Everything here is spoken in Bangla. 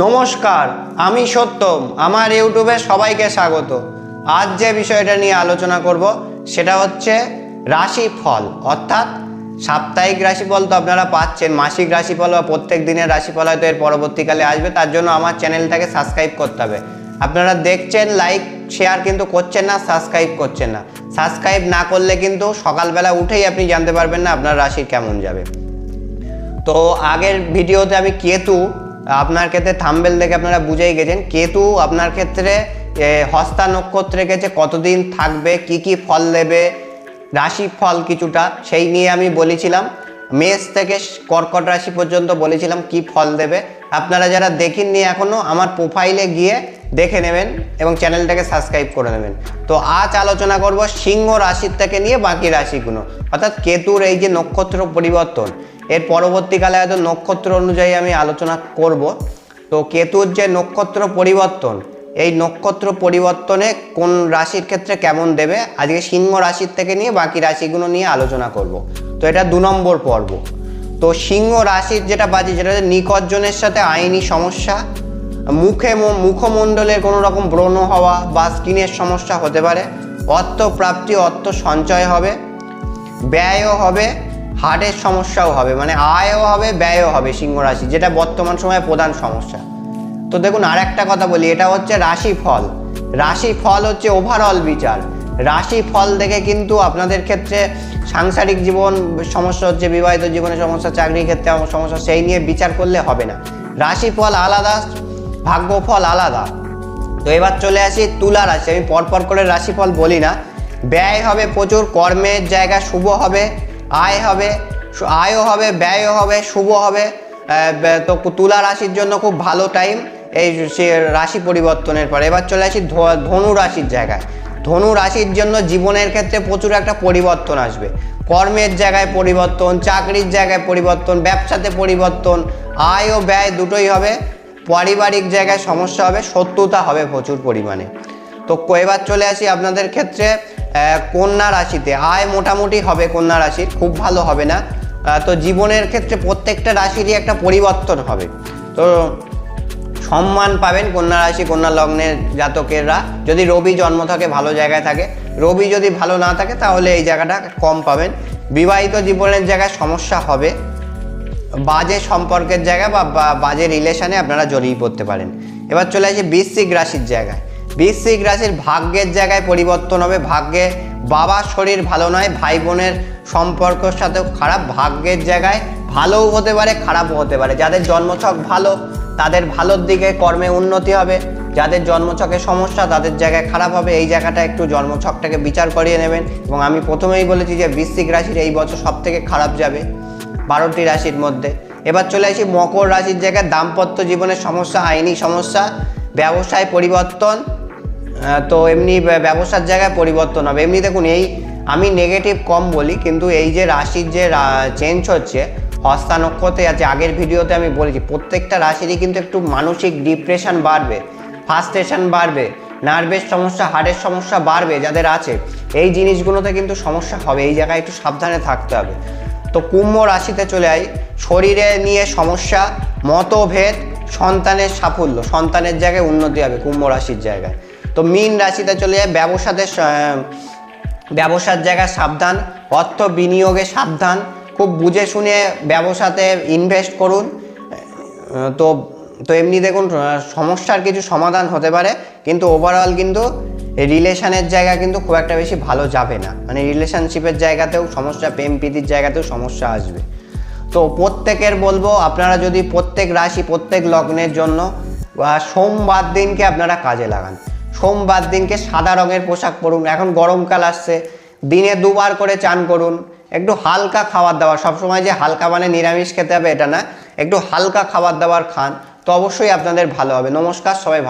নমস্কার, আমি সত্যম। আমার ইউটিউবে সবাইকে স্বাগত। আজ যে বিষয়টা নিয়ে আলোচনা করব, সেটা হচ্ছে রাশিফল। অর্থাৎ সাপ্তাহিক রাশিফল তো আপনারা পাচ্ছেন, মাসিক রাশিফল বা প্রত্যেক দিনের রাশিফল হয়তো এর পরবর্তীকালে আসবে, তার জন্য আমার চ্যানেলটাকে সাবস্ক্রাইব করতে হবে। আপনারা দেখছেন, লাইক, শেয়ার কিন্তু করছেন না, সাবস্ক্রাইব করছেন না। সাবস্ক্রাইব না করলে কিন্তু সকালবেলা উঠেই আপনি জানতে পারবেন না আপনার রাশি কেমন যাবে। তো আগের ভিডিওতে আমি কেতু আপনার ক্ষেত্রে থাম্বেল দেখে আপনারা বুঝেই গেছেন। কেতু আপনার ক্ষেত্রে হস্তা নক্ষত্রে গেছে কতদিন থাকবে, কি কি ফল দেবে রাশি ফল কিছুটা, সেই নিয়ে আমি বলেছিলাম। মেষ থেকে কর্কট রাশি পর্যন্ত বলেছিলাম কি ফল দেবে। আপনারা যারা দেখেননি এখনও আমার প্রোফাইলে গিয়ে দেখে নেবেন এবং চ্যানেলটাকে সাবস্ক্রাইব করে নেবেন। তো আজ আলোচনা করব সিংহ রাশির থেকে নিয়ে বাকি রাশিগুলো। অর্থাৎ কেতুর এই যে নক্ষত্র পরিবর্তন এর পরবর্তীকালে হয়তো নক্ষত্র অনুযায়ী আমি আলোচনা করব। তো কেতুর যে নক্ষত্র পরিবর্তন, এই নক্ষত্র পরিবর্তনে কোন রাশির ক্ষেত্রে কেমন দেবে? আজকে সিংহ রাশির থেকে নিয়ে বাকি রাশিগুলো নিয়ে আলোচনা করব। তো এটা দু নম্বর পর্ব। তো সিংহ রাশির যেটা বাজে যেটা নিকটজনের সাথে আইনি সমস্যা, মুখে মুখমণ্ডলের কোনো রকম ব্রণ হওয়া বা স্কিনের সমস্যা হতে পারে অর্থ প্রাপ্তি অর্থ সঞ্চয় হবে, ব্যয়ও হবে হার্টের সমস্যাও হবে মানে আয়ও হবে, ব্যয়ও হবে সিংহ রাশি, যেটা বর্তমান সময়ে প্রধান সমস্যা। তো দেখুন আর একটা কথা বলি, এটা হচ্ছে রাশি ফল রাশি ফল হচ্ছে ওভারঅল বিচার। রাশি ফল দেখে কিন্তু আপনাদের ক্ষেত্রে সাংসারিক জীবন সমস্যা হচ্ছে, বিবাহিত জীবনে সমস্যা, চাকরির ক্ষেত্রে সমস্যা, সেই নিয়ে বিচার করলে হবে না। রাশি ফল আলাদা, ভাগ্যফল আলাদা। তো এবার চলে আসি তুলা রাশি, আমি পরপর করে রাশিফল বলি না। ব্যয় হবে প্রচুর, কর্মের জায়গা শুভ হবে আয় হবে আয়ও হবে, ব্যয়ও হবে, শুভ হবে। তো তুলা রাশির জন্য খুব ভালো টাইম এই সে রাশি পরিবর্তনের পরে। এবার চলে আসি ধনু রাশির জায়গায়। ধনু রাশির জন্য জীবনের ক্ষেত্রে প্রচুর একটা পরিবর্তন আসবে। কর্মের জায়গায় পরিবর্তন, চাকরির জায়গায় পরিবর্তন, ব্যবসাতে পরিবর্তন, আয় ও ব্যয় দুটোই হবে। পারিবারিক জায়গায় সমস্যা হবে, শত্রুতা হবে প্রচুর পরিমাণে। তো এবার চলে আসি আপনাদের ক্ষেত্রে? কন্যা রাশিতে। আয় মোটামুটি হবে কন্যা রাশির, খুব ভালো হবে না। তো জীবনের ক্ষেত্রে প্রত্যেকটা রাশিরই একটা পরিবর্তন হবে। তো সম্মান পাবেন কন্যা রাশি, কন্যা লগ্নের জাতকেরা যদি রবি জন্ম থাকে, ভালো জায়গায় থাকে। রবি যদি ভালো না থাকে, তাহলে এই জায়গাটা কম পাবেন। বিবাহিত জীবনের জায়গায় সমস্যা হবে। বাজে সম্পর্কের জায়গা বা- বাজে রিলেশনে আপনারা জড়িয়ে পড়তে পারেন। এবার চলে আসি বৃশ্চিক রাশির জায়গায়। বৃশ্চিক রাশির ভাগ্যের জায়গায় পরিবর্তন হবে। ভাগ্যে বাবার শরীর ভালো নয় ভাই বোনের সম্পর্কের সাথেও খারাপ, ভাগ্যের জায়গায় ভালোও হতে পারে, খারাপও হতে পারে। যাদের জন্মছক ভালো, তাদের ভালোর দিকে কর্মে উন্নতি হবে। যাদের জন্মছকে সমস্যা, তাদের জায়গায় খারাপ হবে। এই জায়গাটা একটু জন্মছকটাকে বিচার করিয়ে নেবেন এবং আমি প্রথমেই বলেছি যে বৃশ্চিক রাশির এই বছর সব থেকে খারাপ যাবে বারোটি রাশির মধ্যে। এবার চলে আসি মকর রাশির জায়গায়। দাম্পত্য জীবনের সমস্যা, আইনি সমস্যা, ব্যবসায় পরিবর্তন তো এমনি ব্যবসার জায়গায় পরিবর্তন হবে। এমনি দেখুন, এই আমি নেগেটিভ কম বলি, কিন্তু এই যে রাশির যে চেঞ্জ হচ্ছে হস্তা নক্ষত্রে আছে, আগের ভিডিওতে আমি বলেছি, প্রত্যেকটা রাশিরই কিন্তু একটু মানসিক ডিপ্রেশন বাড়বে ফার্স্টেশন বাড়বে নার্ভের সমস্যা হার্টের সমস্যা বাড়বে যাদের আছে, এই জিনিসগুলোতে কিন্তু সমস্যা হবে, এই জায়গায় একটু সাবধানে থাকতে হবে। তো কুম্ভ রাশিতে চলে আই, শরীরে নিয়ে সমস্যা, মতভেদ, সন্তানের সাফল্য, সন্তানের জায়গায় উন্নতি হবে কুম্ভ রাশির জায়গায়। তো মীন রাশিতে চলে যায়, ব্যবসাতে ব্যবসার জায়গায় সাবধান, অর্থ বিনিয়োগে সাবধান, খুব বুঝে শুনে ব্যবসাতে ইনভেস্ট করুন। তো তো এমনি দেখুন সমস্যার কিছু সমাধান হতে পারে, কিন্তু ওভারঅল কিন্তু রিলেশনের জায়গা কিন্তু খুব একটা বেশি ভালো যাবে না। মানে রিলেশনশিপের জায়গাতেও সমস্যা প্রেম প্রীতির জায়গাতেও সমস্যা আসবে। তো প্রত্যেকের বলব, আপনারা যদি প্রত্যেক রাশি, প্রত্যেক লগ্নের জন্য সোমবার দিনকে আপনারা কাজে লাগান। সোমবার দিনকে সাদা রঙের পোশাক পরুন। এখন গরমকাল আসছে। দিনে দুবার করে চান করুন। একটু হালকা খাবার দাবার। সবসময় যে হালকা মানে নিরামিষ খেতে হবে এটা না। একটু হালকা খাবার দাবার খান, তো অবশ্যই আপনাদের ভালো হবে। নমস্কার, সবাই